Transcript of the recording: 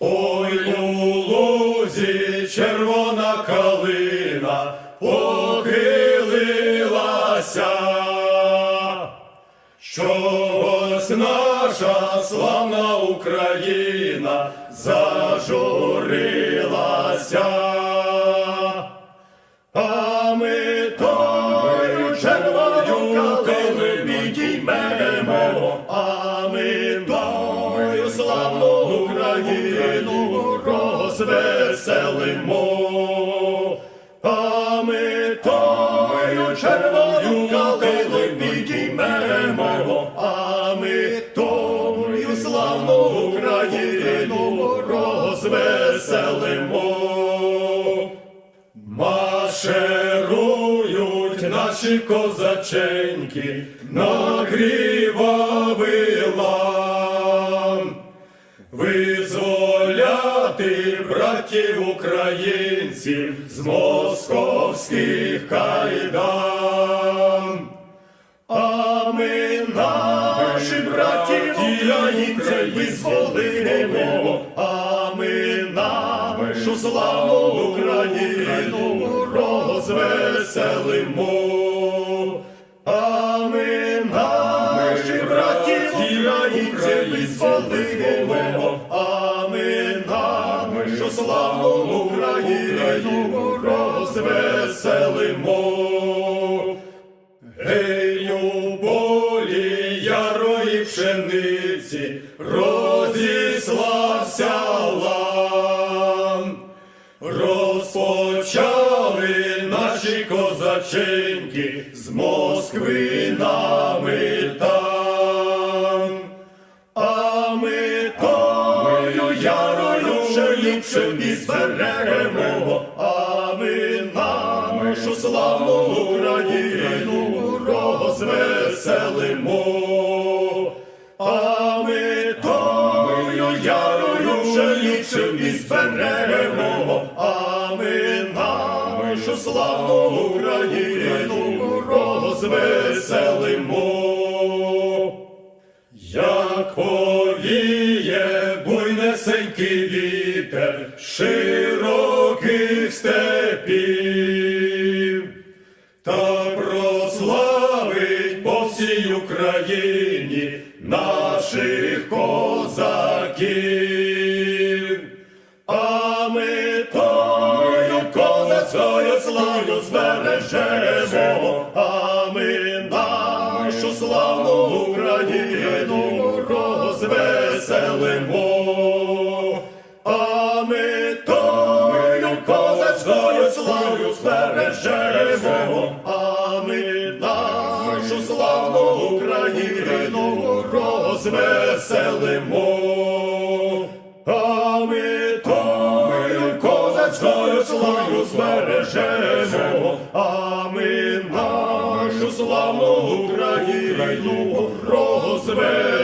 Ой у лузі червона калина похилилася, чогось наша славна Україна зажурилася. А ми тою червоною калину підіймемо, а ми розвеселимо. А ми тою червоною калину підіймемо, а ми тою славну Україну розвеселимо. Машерують наші козаченьки на грівавий лам. Визволяти братів українців з московських кайдан. А ми наші братів українців визволимо, а ми нашу славу Україну розвеселимо. Славу Україну розвеселимо. Гей, у полі ярої пшениці розіслався лан. Розпочали наші козаченьки з Москви нами там. А ми ярою пшениці зберемо, а ми нашу славну Україну розвеселимо. А ми тою ярою пшениці зберемо, а ми нашу славну Україну розвеселимо. Як буйнесенький широких степів, та прославить по всій Україні наших козаків. А ми тою козацькою славу збережемо, а ми нашу славну Україну розвеселимо. Збережемо, а ми нашу славну Україну розвеселимо. А ми тою козацькою славу збережемо, а ми нашу славну Україну розвеселимо.